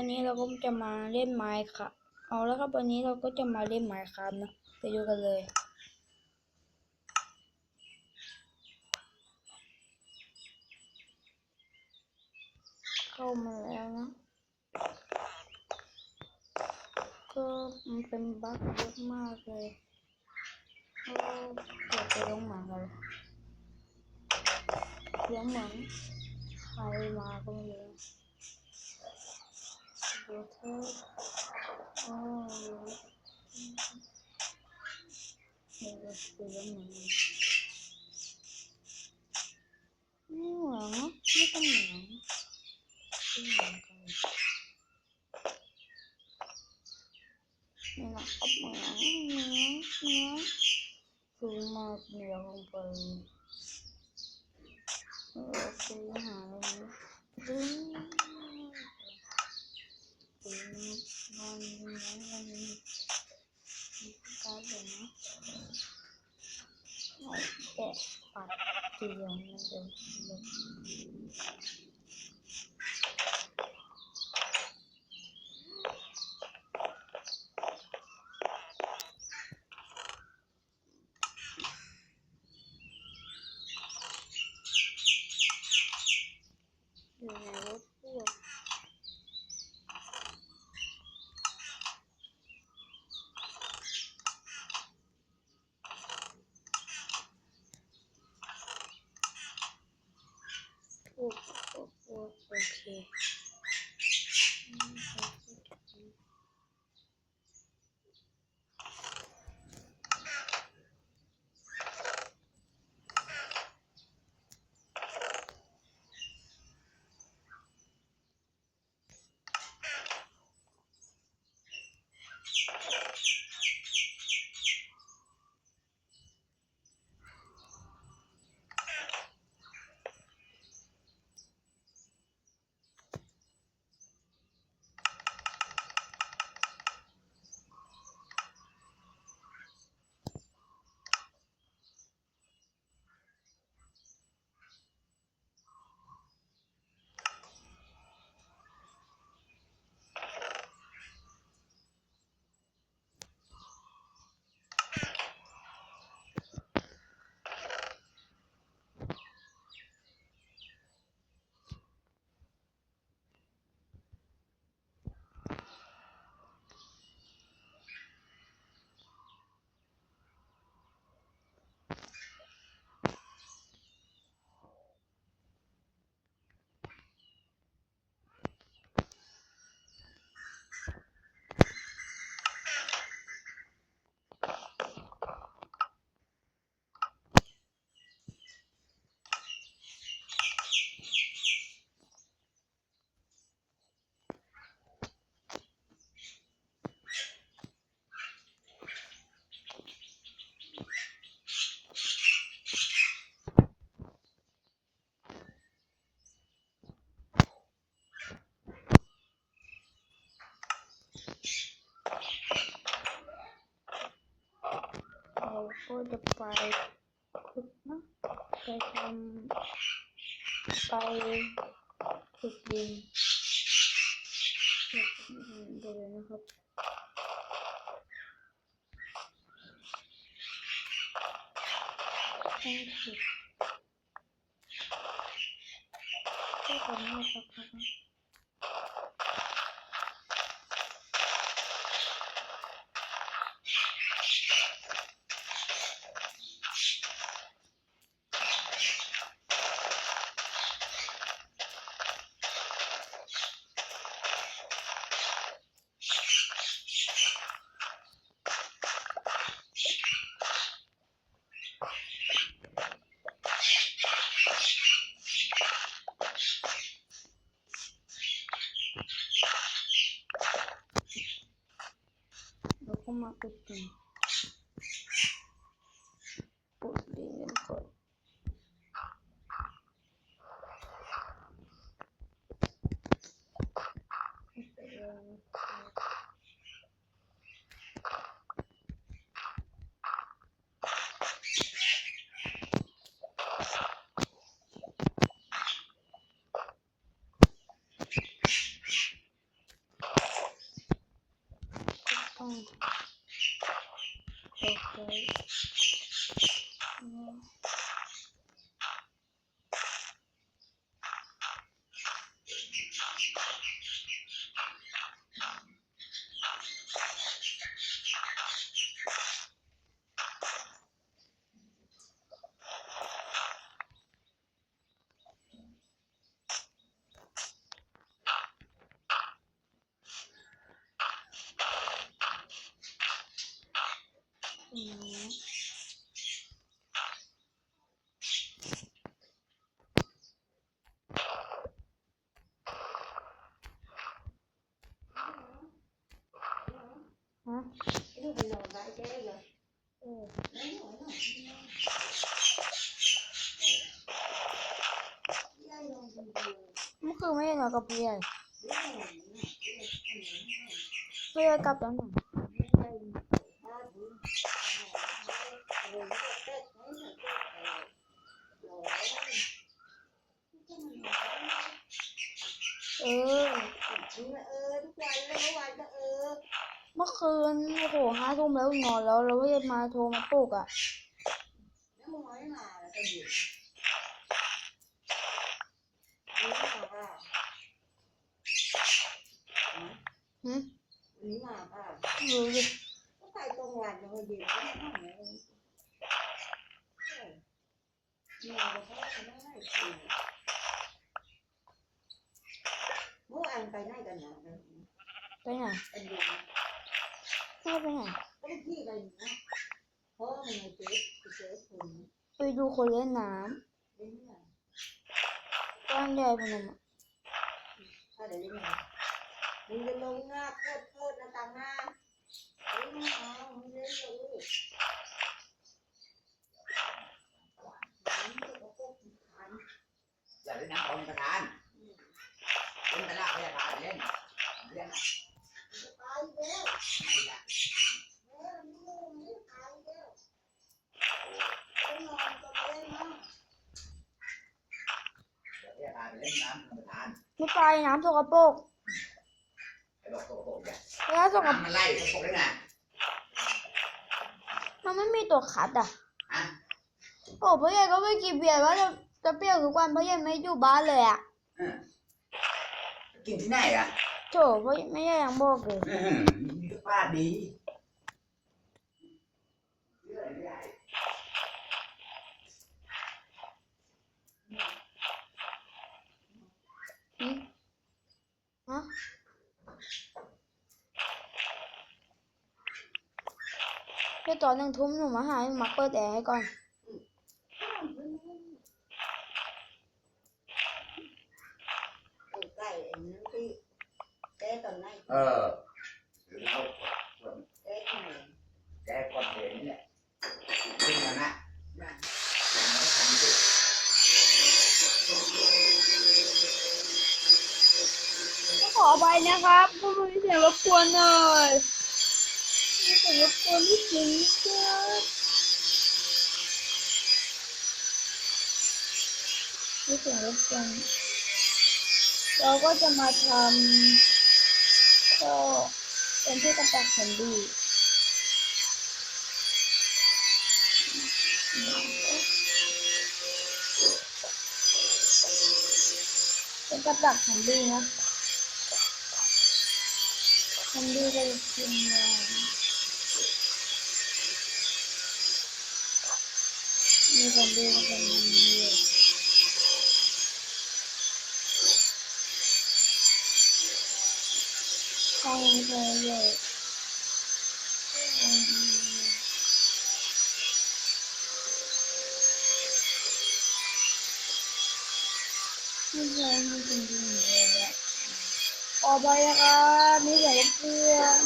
วันนี้เราก็จะมาเล่นไม้ค่ะเอาแล้วครับวันนี้เราก็จะมาเล่นไม้ครับนะไปดูกันเลย เข้ามาแล้วนะก็มันเป็นบั๊กเยอะมากเลยก็เกิดไปลงหมากันเลยเลี้ยงหมาใครมาก็ไม่รู้ ดูเธอโอ้เดี๋ยวเราไปเลี้ยงหมาไม่หวังน ดึงมันมันมันมันการเลยนะเอาแกะปัดเตียงมันเดินเลยอยู่ในรถพ่วงโอ้โอ้ โเราก็จะไปขุดนะไปทำไปขุ Bye. อืมฮะลูกมันนอน เออเออทุกวันแล้วเมื่อวานก็เออ เมื่อคืนโอ้โหห้าทุ่มแล้วนอนแล้วแล้วพี่มาโทรมาปลุกอะแล้วมึงไม่มาแล้วก็อยู่นี่มาป่ะหืมวันนี้มาป่ะรู้ดิก็ไปตรงวันแล้วก็เย็นก็ไม่ทำอะไรมาแล้วก็ไม่ได้คุยเมื่อ วานไปไหนกันเนะไปไหนเป็นดูนะไม่ไปไหนก็ที่ไปนะเพราะมันเจ๊เจ๊คนไปดูคนเล่นน้เล่นเนี่ยำบ้านใหญ่พนมถ้าเดี๋ยวนี้มึงจะลงหน้าโคตรโคตรนะตาหน้าเฮ้ยไม่เอามึงเล่นเลยมันจะก็พวกขันอย่าเล่นน้ำของประธาน ไม่ละแม่มึงไม่ตายแล้วไปนอนก็เล่นนะเดี๋ยวไม่ได้พาไปเล่นน้ำของประธานไม่ไปน้ำสกปรกไอ้บอกโตโตเนี่ยแล้วสกปรกน้ำมันไล่สกปรกได้ไงมันไม่มีตัวขัดอะฮะโอ้พ่อใหญ่ก็ไม่กินเบียร์ว่าจะจะเปรี้ยวทุกวันพ่อใหญ่ไม่อยู่บ้านเลยอะเออกินที่ไหนอะ โถพ่อไม่ใหญ่ยังบอกเลยอื้อหือมีสุขภาพดีเชื่อไม่ได้หืมฮะเดี๋ยวตอนหนึ่งทุ่มหนูมาหาหนูมาเปิดแอร์ให้ก่อน ไอ้ไก่ไอ้นั่นที่แกตอ นไหนเออหรือเราคนแกที่ไหนแกคนเห็นเนี่ยจริงนะนะนะขอไปนะครับผู้บริเสียงรบกวนหน่อยมีเสียงรบกวนที่จริงครับมีเสียงรบกวนเราก็จะมาทำ ก็เป็นที่กำจัดแคนดี้เป็นกำจัดแคนดี้นะคนดีก็จะกินเลยมีคนดีก็เป็นมันเลยใช่ เลยเลยไม่ใช่ไม่จริงๆเลยเลยอะออกไปนะครับมีใช่เพื่อน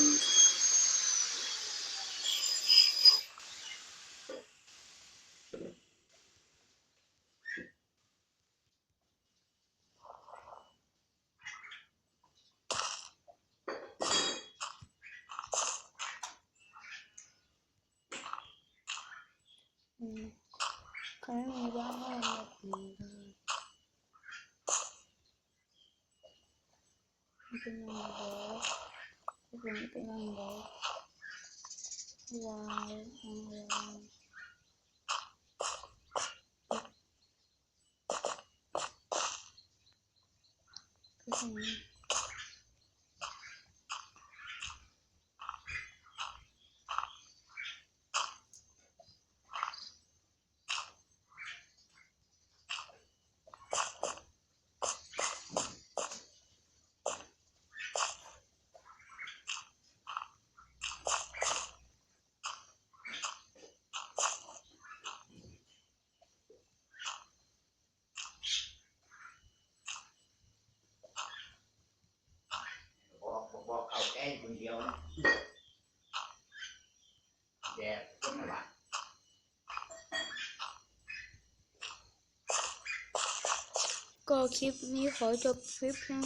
อืมใครไม่มีบ้านให้แบบนี้ มันเป็นยังไงมันเป็นเป็นยังไงวายอะ องนี้เอาแก้คนเดียวนะแดกคนละบาทก็คลิปนี้ขอจบคลิปเพียง